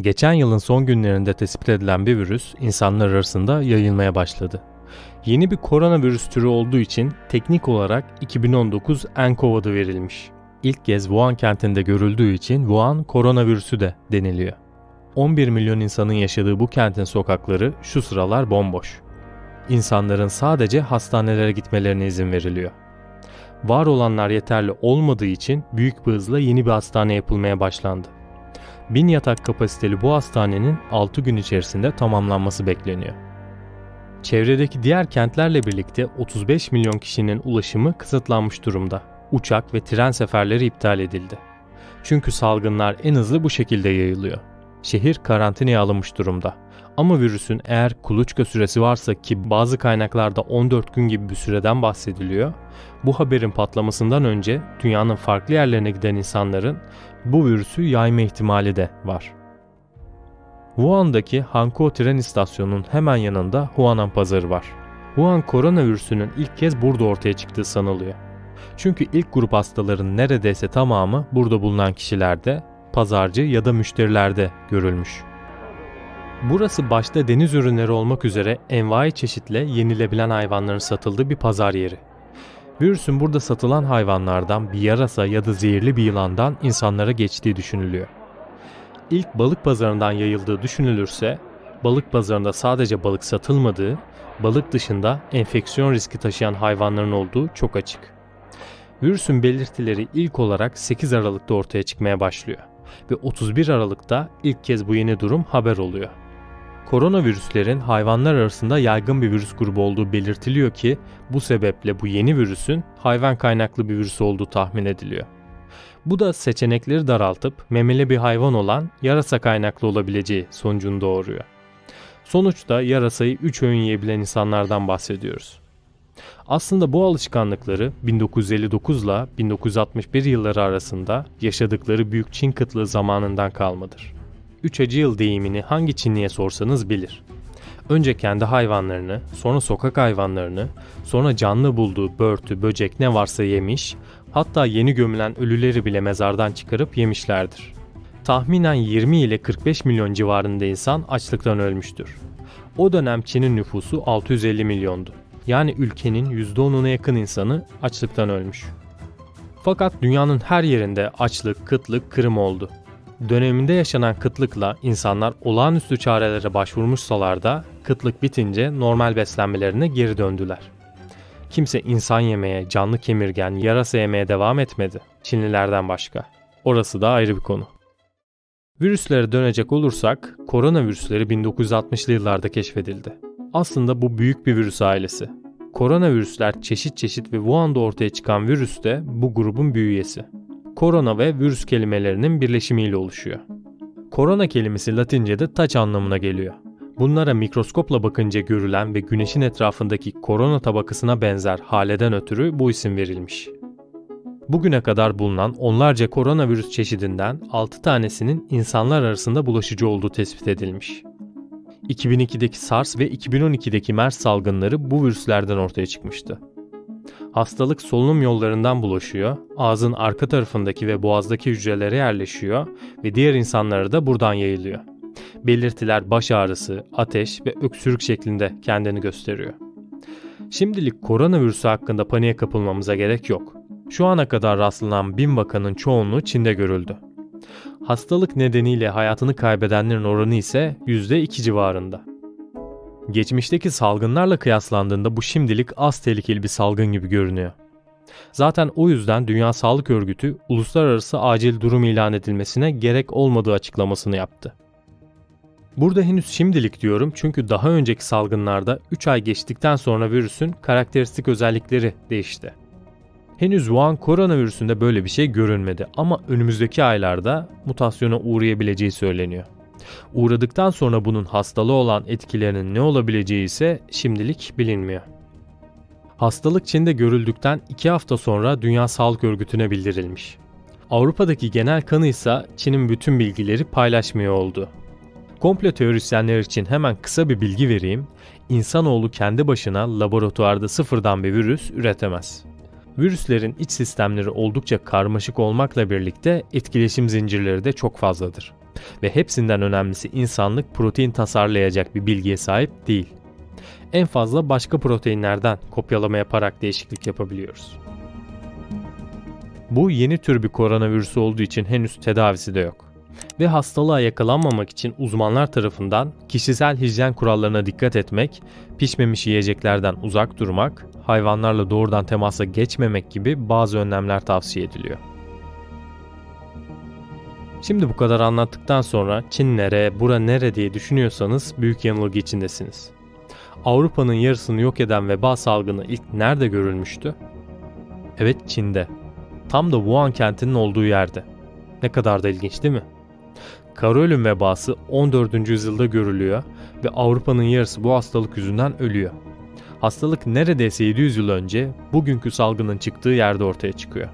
Geçen yılın son günlerinde tespit edilen bir virüs insanlar arasında yayılmaya başladı. Yeni bir koronavirüs türü olduğu için teknik olarak 2019 nCoV adı verilmiş. İlk kez Wuhan kentinde görüldüğü için Wuhan koronavirüsü de deniliyor. 11 milyon insanın yaşadığı bu kentin sokakları şu sıralar bomboş. İnsanların sadece hastanelere gitmelerine izin veriliyor. Var olanlar yeterli olmadığı için büyük bir hızla yeni bir hastane yapılmaya başlandı. 1000 yatak kapasiteli bu hastanenin 6 gün içerisinde tamamlanması bekleniyor. Çevredeki diğer kentlerle birlikte 35 milyon kişinin ulaşımı kısıtlanmış durumda. Uçak ve tren seferleri iptal edildi. Çünkü salgınlar en hızlı bu şekilde yayılıyor. Şehir karantinaya alınmış durumda. Ama virüsün eğer kuluçka süresi varsa ki bazı kaynaklarda 14 gün gibi bir süreden bahsediliyor, bu haberin patlamasından önce dünyanın farklı yerlerine giden insanların bu virüsü yayma ihtimali de var. Wuhan'daki Hankou tren istasyonunun hemen yanında Huanan pazarı var. Wuhan koronavirüsünün ilk kez burada ortaya çıktığı sanılıyor. Çünkü ilk grup hastaların neredeyse tamamı burada bulunan kişilerde, pazarcı ya da müşterilerde görülmüş. Burası başta deniz ürünleri olmak üzere envai çeşitle yenilebilen hayvanların satıldığı bir pazar yeri. Virüsün burada satılan hayvanlardan bir yarasa ya da zehirli bir yılandan insanlara geçtiği düşünülüyor. İlk balık pazarından yayıldığı düşünülürse, balık pazarında sadece balık satılmadığı, balık dışında enfeksiyon riski taşıyan hayvanların olduğu çok açık. Virüsün belirtileri ilk olarak 8 Aralık'ta ortaya çıkmaya başlıyor ve 31 Aralık'ta ilk kez bu yeni durum haber oluyor. Koronavirüslerin hayvanlar arasında yaygın bir virüs grubu olduğu belirtiliyor ki bu sebeple bu yeni virüsün hayvan kaynaklı bir virüs olduğu tahmin ediliyor. Bu da seçenekleri daraltıp memeli bir hayvan olan yarasa kaynaklı olabileceği sonucunu doğuruyor. Sonuçta yarasayı 3 öğün yiyebilen insanlardan bahsediyoruz. Aslında bu alışkanlıkları 1959 ile 1961 yılları arasında yaşadıkları büyük Çin kıtlığı zamanından kalmadır. Üç acı yıl deyimini hangi Çinliye sorsanız bilir. Önce kendi hayvanlarını, sonra sokak hayvanlarını, sonra canlı bulduğu börtü, böcek ne varsa yemiş, hatta yeni gömülen ölüleri bile mezardan çıkarıp yemişlerdir. Tahminen 20 ile 45 milyon civarında insan açlıktan ölmüştür. O dönem Çin'in nüfusu 650 milyondu. Yani ülkenin %10'una yakın insanı açlıktan ölmüş. Fakat dünyanın her yerinde açlık, kıtlık, kırım oldu. Döneminde yaşanan kıtlıkla insanlar olağanüstü çarelere başvurmuşsalar da kıtlık bitince normal beslenmelerine geri döndüler. Kimse insan yemeye, canlı kemirgen, yarasa yemeye devam etmedi. Çinlilerden başka. Orası da ayrı bir konu. Virüslere dönecek olursak, koronavirüsleri 1960'lı yıllarda keşfedildi. Aslında bu büyük bir virüs ailesi. Koronavirüsler çeşit çeşit ve Wuhan'da ortaya çıkan virüs de bu grubun bir üyesi. Korona ve virüs kelimelerinin birleşimiyle oluşuyor. Korona kelimesi Latince'de taç anlamına geliyor. Bunlara mikroskopla bakınca görülen ve güneşin etrafındaki korona tabakasına benzer haleden ötürü bu isim verilmiş. Bugüne kadar bulunan onlarca koronavirüs çeşidinden 6 tanesinin insanlar arasında bulaşıcı olduğu tespit edilmiş. 2002'deki SARS ve 2012'deki MERS salgınları bu virüslerden ortaya çıkmıştı. Hastalık solunum yollarından bulaşıyor, ağzın arka tarafındaki ve boğazdaki hücrelere yerleşiyor ve diğer insanlara da buradan yayılıyor. Belirtiler baş ağrısı, ateş ve öksürük şeklinde kendini gösteriyor. Şimdilik koronavirüsü hakkında paniğe kapılmamıza gerek yok. Şu ana kadar rastlanan bin vakanın çoğunluğu Çin'de görüldü. Hastalık nedeniyle hayatını kaybedenlerin oranı ise %2 civarında. Geçmişteki salgınlarla kıyaslandığında bu şimdilik az tehlikeli bir salgın gibi görünüyor. Zaten o yüzden Dünya Sağlık Örgütü uluslararası acil durum ilan edilmesine gerek olmadığı açıklamasını yaptı. Burada henüz şimdilik diyorum çünkü daha önceki salgınlarda 3 ay geçtikten sonra virüsün karakteristik özellikleri değişti. Henüz Wuhan koronavirüsünde böyle bir şey görünmedi ama önümüzdeki aylarda mutasyona uğrayabileceği söyleniyor. Uğradıktan sonra bunun hastalığı olan etkilerinin ne olabileceği ise şimdilik bilinmiyor. Hastalık Çin'de görüldükten 2 hafta sonra Dünya Sağlık Örgütü'ne bildirilmiş. Avrupa'daki genel kanı ise Çin'in bütün bilgileri paylaşmıyor oldu. Komplo teorisyenler için hemen kısa bir bilgi vereyim. İnsanoğlu kendi başına laboratuvarda sıfırdan bir virüs üretemez. Virüslerin iç sistemleri oldukça karmaşık olmakla birlikte etkileşim zincirleri de çok fazladır. Ve hepsinden önemlisi insanlık protein tasarlayacak bir bilgiye sahip değil. En fazla başka proteinlerden kopyalama yaparak değişiklik yapabiliyoruz. Bu yeni tür bir koronavirüs olduğu için henüz tedavisi de yok. Ve hastalığa yakalanmamak için uzmanlar tarafından kişisel hijyen kurallarına dikkat etmek, pişmemiş yiyeceklerden uzak durmak, hayvanlarla doğrudan temasa geçmemek gibi bazı önlemler tavsiye ediliyor. Şimdi bu kadar anlattıktan sonra Çin nere, bura nere diye düşünüyorsanız büyük yanılgı içindesiniz. Avrupa'nın yarısını yok eden veba salgını ilk nerede görülmüştü? Evet Çin'de. Tam da Wuhan kentinin olduğu yerde. Ne kadar da ilginç değil mi? Kara ölüm vebası 14. yüzyılda görülüyor ve Avrupa'nın yarısı bu hastalık yüzünden ölüyor. Hastalık neredeyse 700 yıl önce bugünkü salgının çıktığı yerde ortaya çıkıyor.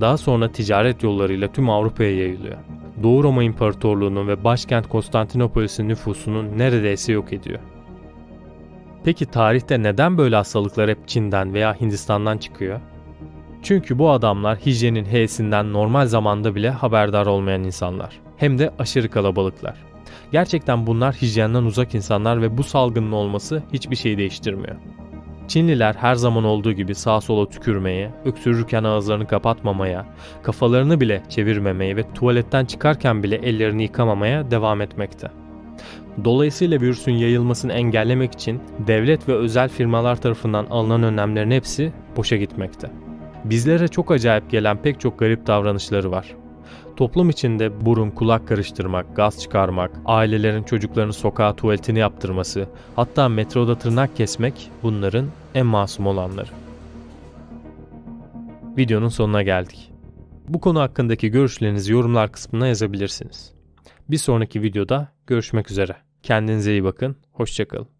Daha sonra ticaret yollarıyla tüm Avrupa'ya yayılıyor. Doğu Roma İmparatorluğu'nun ve başkent Konstantinopolis'in nüfusunu neredeyse yok ediyor. Peki tarihte neden böyle hastalıklar hep Çin'den veya Hindistan'dan çıkıyor? Çünkü bu adamlar hijyenin H'sinden normal zamanda bile haberdar olmayan insanlar. Hem de aşırı kalabalıklar. Gerçekten bunlar hijyenden uzak insanlar ve bu salgının olması hiçbir şey değiştirmiyor. Çinliler her zaman olduğu gibi sağa sola tükürmeye, öksürürken ağızlarını kapatmamaya, kafalarını bile çevirmemeye ve tuvaletten çıkarken bile ellerini yıkamamaya devam etmekte. Dolayısıyla virüsün yayılmasını engellemek için devlet ve özel firmalar tarafından alınan önlemlerin hepsi boşa gitmekte. Bizlere çok acayip gelen pek çok garip davranışları var. Toplum içinde burun kulak karıştırmak, gaz çıkarmak, ailelerin çocuklarını sokağa tuvaletini yaptırması, hatta metroda tırnak kesmek bunların en masum olanları. Videonun sonuna geldik. Bu konu hakkındaki görüşlerinizi yorumlar kısmına yazabilirsiniz. Bir sonraki videoda görüşmek üzere. Kendinize iyi bakın, hoşçakalın.